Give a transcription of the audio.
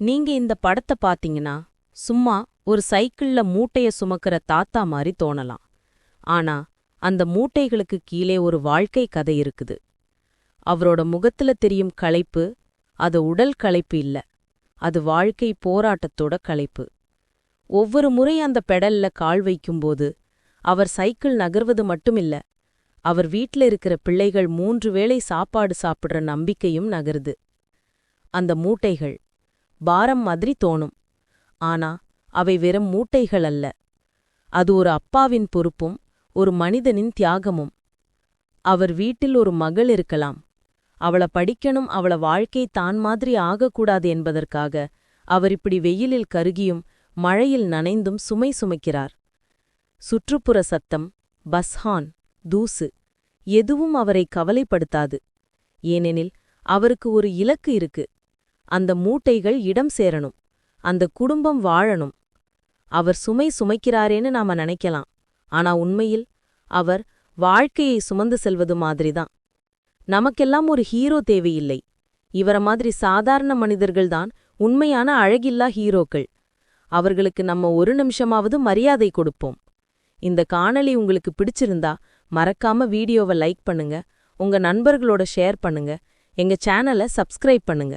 நீங்க இந்த படத்த பாத்தீங்கன்னா சும்மா ஒரு சைக்கிள்ல மூட்டைய சுமக்கிற தாத்தா மாதிரி தோணலாம். ஆனா அந்த மூட்டைகளுக்கு கீழே ஒரு வாழ்க்கை கதை இருக்குது. அவரோட முகத்துல தெரியும் களைப்பு அது உடல் களைப்பு இல்ல. அது வாழ்க்கை போராட்டத்தோட களைப்பு. ஒவ்வொரு முறை அந்த பெடல்ல கால் வைக்கும்போது அவர் சைக்கிள் நகர்வது மட்டுமில்ல அவர் வீட்ல இருக்கிற பிள்ளைகள் மூன்று வேளை சாப்பாடு சாப்பிடுற நம்பிக்கையும் நகருது. அந்த மூட்டைகள் பாரம் மாதிரி தோணும். ஆனா அவை வெறும் மூட்டைகள் அல்ல. அது ஒரு அப்பாவின் பொறுப்பும் ஒரு மனிதனின் தியாகமும். அவர் வீட்டில் ஒரு மகள் இருக்கலாம். அவள படிக்கணும் அவள வாழ்க்கை தான் மாதிரி ஆகக்கூடாது என்பதற்காக அவர் இப்படி வெயிலில் கருகியும் மழையில் நனைந்தும் சுமை சுமைக்கிறார். சுற்றுப்புற சத்தம் பஸ்ஹான் தூசு எதுவும் அவரை கவலைப்படுத்தாது. ஏனெனில் அவருக்கு ஒரு இலக்கு இருக்கு. அந்த மூட்டைகள் இடம் சேரணும். அந்த குடும்பம் வாழணும். அவர் சுமை சுமைக்கிறாரேன்னு நாம நினைக்கலாம். ஆனா உண்மையில் அவர் வாழ்க்கையை சுமந்து செல்வது மாதிரிதான். நமக்கெல்லாம் ஒரு ஹீரோ தேவையில்லை. இவர மாதிரி சாதாரண மனிதர்கள்தான் உண்மையான அழகில்லா ஹீரோக்கள். அவர்களுக்கு நம்ம ஒரு நிமிஷமாவது மரியாதை கொடுப்போம். இந்த காணொளி உங்களுக்கு பிடிச்சிருந்தா மறக்காம வீடியோவை லைக் பண்ணுங்க. உங்க நண்பர்களோட ஷேர் பண்ணுங்க. எங்க சேனலை சப்ஸ்கிரைப் பண்ணுங்க.